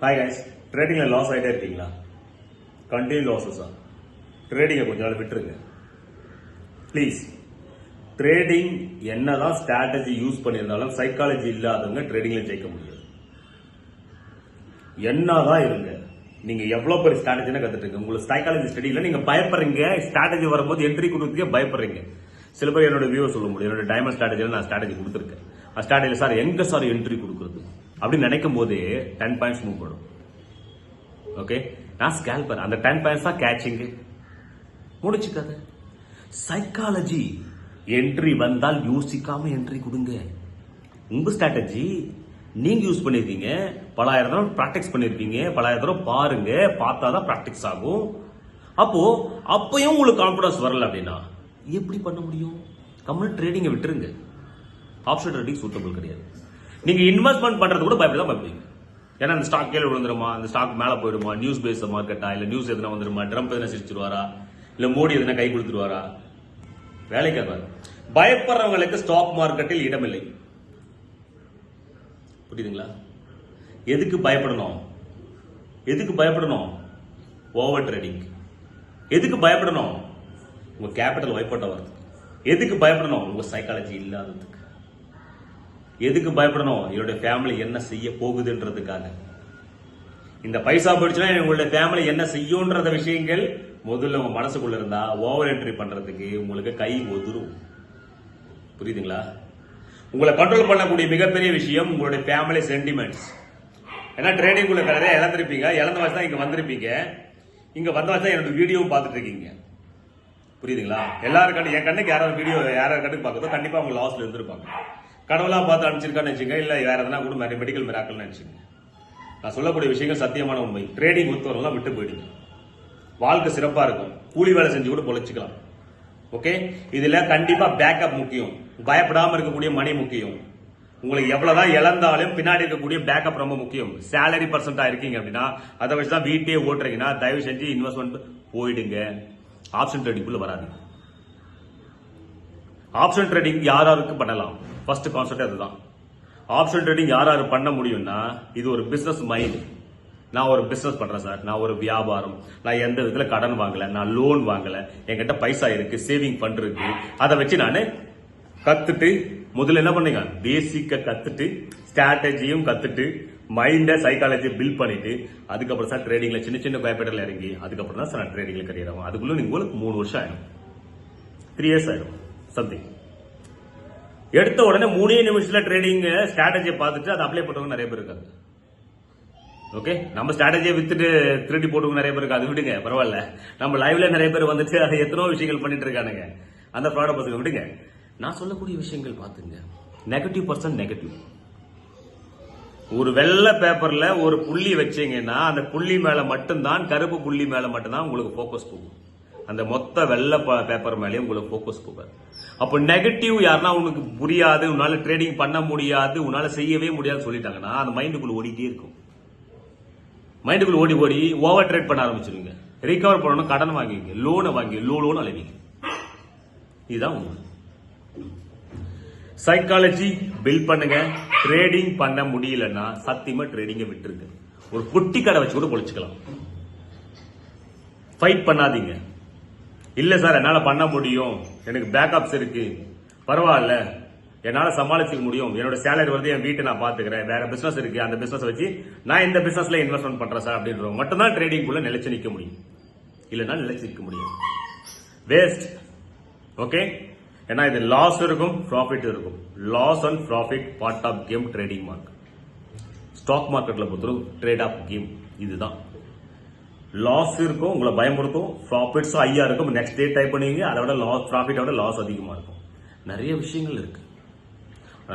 Hi guys ட்ரேடிங்கில் loss ஆகிட்டே இருக்கீங்களா? Continue லாஸஸா ட்ரேடிங்கை கொஞ்ச நாள் விட்டுருங்க. ப்ளீஸ் ட்ரேடிங் என்னதான் ஸ்ட்ராட்டஜி யூஸ் பண்ணியிருந்தாலும் சைக்காலஜி இல்லாதவங்க ட்ரேடிங்கில் ஜெயிக்க முடியாது. என்னதான் இருங்க. நீங்க எவ்வளவு பெரிய ஸ்ட்ராட்டஜினா கத்துட்டு உங்களுக்கு சைக்காலஜி ஸ்டடியில நீங்க பயப்படுறீங்க. ஸ்ட்ராட்டஜி வரும்போது என்ட்ரி கொடுத்துக்கே பயப்படுறீங்க. சில பேர் என்னோட வியூ சொல்ல முடியும். என்னோட டைமண்ட் ஸ்ட்ராட்டஜியில் நான் ஸ்ட்ராட்டஜி கொடுத்துருக்கேன். ஸ்ட்ராட்டஜியில் சார் எங்க சார் என்ட்ரி கொடுக்குறது? அப்படின்னு நினைக்கும் போதே டென் பாயிண்ட்ஸ் மூவ் பண்ணும் ஓகே நான் ஸ்கேல்பர் அந்த டென் பாயிண்ட்ஸ் தான் கேட்சிங்கு முடிச்சுக்காது. சைக்காலஜி என்ட்ரி வந்தால் யோசிக்காம என்ட்ரி கொடுங்க. உங்க ஸ்ட்ராட்டஜி நீங்க யூஸ் பண்ணிருக்கீங்க. பலாயிரம் தடவை ப்ராக்டிஸ் பண்ணிருப்பீங்க பலாயிரம் தடவை பாருங்க. பார்த்தா தான் ப்ராக்டிஸ் ஆகும். அப்போ அப்பயும் உங்களுக்கு கான்பிடன்ஸ் வரல அப்படின்னா எப்படி பண்ண முடியும்? கம்மல் ட்ரேடிங்கை விட்டுருங்க. ஆப்ஷன் ட்ரேடிங் சூட்டபிள் கிடையாது. நீங்க இன்வெஸ்ட்மெண்ட் பண்றது கூட பயப்பட தான் பயப்படுவீங்க ஏன்னா அந்த ஸ்டாக் கீழே விழுந்துருமா? அந்த ஸ்டாக் மேல போயிடுமா நியூஸ் பேஸ் மார்க்கெட்டா இல்ல நியூஸ் எதுனா வந்துருமா? ட்ரம்ப் எதுனா சிரிச்சிருவாரா? இல்ல மோடி எதுனா கை கொடுத்துருவாரா? வேலைக்காக பயப்படுறவங்களுக்கு ஸ்டாக் மார்க்கெட்டில் இடமில்லை. புரியுதுங்களா? எதுக்கு பயப்படணும்? எதுக்கு பயப்படணும்? ஓவர் ட்ரேடிங் எதுக்கு பயப்படணும்? உங்க கேபிட்டல் வைப்பட்ட வரது. எதுக்கு பயப்படணும்? உங்க சைக்காலஜி இல்லாததுக்கு. எதுக்கு பயப்படணும்? என்னுடைய ஃபேமிலி என்ன செய்ய போகுதுன்றதுக்காக. இந்த பைசா போயிடுச்சுன்னா உங்களுடைய ஃபேமிலி என்ன செய்யும்ன்றத விஷயங்கள் முதல்ல உங்க மனசுக்குள்ள இருந்தா ஓவர் என்ட்ரி பண்றதுக்கு உங்களுக்கு கை ஒதுரும். புரியுதுங்களா? உங்களை கண்ட்ரோல் பண்ணக்கூடிய மிகப்பெரிய விஷயம் உங்களுடைய ஃபேமிலி சென்டிமெண்ட்ஸ் ஏன்னா ட்ரேடிங் உள்ள நிறைய இழந்திருப்பீங்க இழந்த வச்சு தான் இங்க வந்திருப்பீங்க. இங்க வந்த வச்சு தான் என்னோட வீடியோவும் பார்த்துட்டு இருக்கீங்க. புரியுதுங்களா? எல்லாரும் கண்ணு என் கண்ணுக்கு யாராவது வீடியோ யாராவது கண்ணுக்கு பார்க்குறதோ கண்டிப்பா அவங்க லாஸ்ல இருந்திருப்பாங்க. கடவுளாக பார்த்து அனுப்பிச்சிருக்கான்னு வச்சுங்க இல்லை வேறு எதனா கூட மெடிக்கல் மிராக்கல்னு நினச்சிங்க நான் சொல்லக்கூடிய விஷயங்கள் சத்தியமான உண்மை. ட்ரேடிங் ஒத்துவரெல்லாம் விட்டு போயிடுங்க. வாழ்க்கை சிறப்பாக இருக்கும். கூலி வேலை செஞ்சு கூட பொழைச்சிக்கலாம். ஓகே இதில் கண்டிப்பாக பேக்கப் முக்கியம். பயப்படாமல் இருக்கக்கூடிய மணி முக்கியம். உங்களுக்கு எவ்வளவுதான் இழந்தாலும் பின்னாடி இருக்கக்கூடிய பேக்கப் ரொம்ப முக்கியம். சேலரி பர்சன்டா இருக்கீங்க அப்படின்னா அதை வச்சு தான் வீட்டையே ஓட்டுறீங்கன்னா தயவு செஞ்சு இன்வெஸ்ட்மெண்ட் போயிடுங்க. ஆப்ஷன் ட்ரேடிங்குள்ள வராதுங்க. ஆப்ஷன் ட்ரேடிங் யார் பண்ணலாம்? ஃபர்ஸ்ட் கான்செப்ட் அதுதான். ஆப்ஷன் ட்ரேடிங் யார் யார் பண்ண முடியும்னா இது ஒரு பிசினஸ் மைண்ட் நான் ஒரு பிசினஸ் பண்றேன் சார். நான் ஒரு வியாபாரம். நான் எந்த விதத்துல கடன் வாங்கல நான் லோன் வாங்கல என்கிட்ட பைசா இருக்கு சேவிங் ஃபண்ட் இருக்கு அதை வச்சு நான் கத்துட்டு முதல்ல என்ன பண்ணுங்க? பேசிக்க கத்துட்டு ஸ்ட்ராட்டஜியும் கத்துட்டு மைண்டை சைக்காலஜி பில்ட் பண்ணிட்டு அதுக்கப்புறம் சார் ட்ரேடிங்ல சின்ன சின்ன கேபிட்டல் இறங்கி அதுக்கப்புறம் தான் சார் நான் ட்ரேடிங்ல கரியர் ஆகும் அதுக்குள்ள நீங்க உங்களுக்கு மூணு வருஷம் ஆயிடும் த்ரீ இயர்ஸ் ஆயிடும் சம்திங் எடுத்த உடனே மூணே நிமிஷத்துல ட்ரேடிங் ஸ்ட்ராட்டஜியை பார்த்துட்டு அதை அப்ளை பண்ணவங்க நிறைய பேர் இருக்காங்க. ஓகே நம்ம ஸ்ட்ராட்டஜியை வித்துட்டு திருடி போட்டுங்க நிறைய பேர் இருக்கு அது விடுங்க பரவாயில்ல. நம்ம லைவ்ல நிறைய பேர் வந்துட்டு அதை எத்தனோ விஷயங்கள் பண்ணிட்டு இருக்கானுங்க. அந்த ப்ராட பசங்க விடுங்க. நான் சொல்லக்கூடிய விஷயங்கள் பார்த்துங்க. நெகட்டிவ் பர்சன் நெகட்டிவ் ஒரு வெள்ளை பேப்பர்ல ஒரு புள்ளி வச்சீங்கன்னா அந்த புள்ளி மேல மட்டும்தான் கருப்பு புள்ளி மேல மட்டும்தான் உங்களுக்கு ஃபோக்கஸ் போகும். அந்த மொத்த வெள்ளை பேப்பர் மேலேயும் உங்களுக்கு ஃபோக்கஸ் போகாது அப்போ நெகட்டிவ் யாருன்னா உனக்கு புரியாது உன்னால ட்ரேடிங் பண்ண முடியாது உன்னால செய்யவே முடியாதுன்னு சொல்லிட்டாங்கன்னா அந்த மைண்டுக்குள்ள ஓடிட்டே இருக்கும். மைண்டுக்குள்ள ஓடி ஓடி ஓவர் ட்ரேட் பண்ண ஆரம்பிச்சிருங்க ரீகவர் பண்ணணும் கடன் வாங்கிங்க லோனை வாங்கி லோ லோன் அலைவீங்க. இதுதான் உண்மை. சைக்காலஜி பில் பண்ணுங்க. ட்ரேடிங் பண்ண முடியலன்னா சத்தியமா ட்ரேடிங்கை விட்டுருங்க. ஒரு குட்டி கடை வச்சு கூட பொழிச்சுக்கலாம். ஃபைட் பண்ணாதீங்க. இல்லை சார் என்னால் பண்ண முடியும். எனக்கு பேக்கப்ஸ் இருக்கு. பரவாயில்ல. என்னால் சமாளிச்சிக்க முடியும். என்னோட சேலரி வந்து என் வீட்டை நான் பார்த்துக்கிறேன் வேற பிஸ்னஸ் இருக்கு. அந்த பிஸ்னஸ் வச்சு நான் இந்த பிஸ்னஸில் இன்வெஸ்ட்மெண்ட் பண்ணுறேன் சார் அப்படின்றவங்க. மட்டும்தான் ட்ரேடிங் குள்ள நிலைச்சு நிற்க முடியும். இல்லைன்னா நிலைச்சு நிற்க முடியும் வேஸ்ட் ஓகே ஏன்னா இது லாஸ் இருக்கும் ப்ராஃபிட் இருக்கும். Loss and profit part of game trading mark stock மார்க்கெட்டில் பொறுத்தவரைக்கும் ட்ரேட் ஆஃப் கேம் இதுதான். லாஸ் இருக்கும் உங்களை பயமுறுத்தும் ப்ராஃபிட்ஸும் ஐயா இருக்கும். நெக்ஸ்ட் டே டைப் பண்ணுவீங்க அதை விட லாஸ் ப்ராஃபிட்டோட லாஸ் அதிகமாக இருக்கும். நிறைய விஷயங்கள் இருக்கு.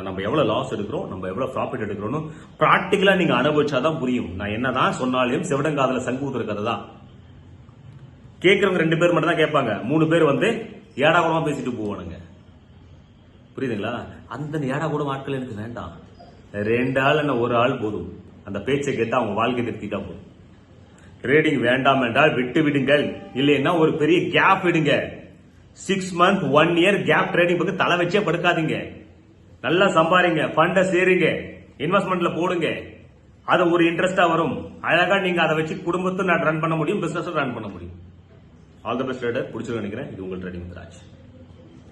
நம்ம எவ்வளோ லாஸ் எடுக்கிறோம் நம்ம எவ்வளோ ப்ராஃபிட் எடுக்கிறோம்னு நீங்கள் அனுபவிச்சா தான் புரியும். நான் என்ன தான் சொன்னாலும் செவிடங்காதல சங்கு ஊதுற கதை தான். கேட்குறவங்க ரெண்டு பேர் மட்டும் தான் கேட்பாங்க. மூணு பேர் வந்து ஏடா கூடமாக பேசிட்டு போவானுங்க. புரியுதுங்களா? அந்த ஏடா கூட ஆட்கள் எனக்கு வேண்டாம். ரெண்டு ஆள் என்ன ஒரு ஆள் போதும். அந்த பேச்சை கேட்டால் அவங்க வாழ்க்கை திருத்திட்டா போதும். ட்ரேடிங் வேண்டாம் என்றால் விட்டு விடுங்கள். இல்லைன்னா ஒரு பெரிய கேப் விடுங்க. Six month one year gap trading பக்கம் தலை வச்சே படுக்காதீங்க. நல்லா சம்பாதிங்க ஃபண்டை சேருங்க. இன்வெஸ்ட்மெண்ட்ல போடுங்க. அது ஒரு இன்ட்ரெஸ்டா வரும். அழகா நீங்க அதை வச்சு குடும்பத்தை நான் ரன் பண்ண முடியும் பிசினஸ் ரன் பண்ண முடியும். ஆல் த பெஸ்ட் ட்ரேடர் பிடிச்சிருக்கு நினைக்கிறேன். இது உங்கள் ட்ரேடிங் ராஜ்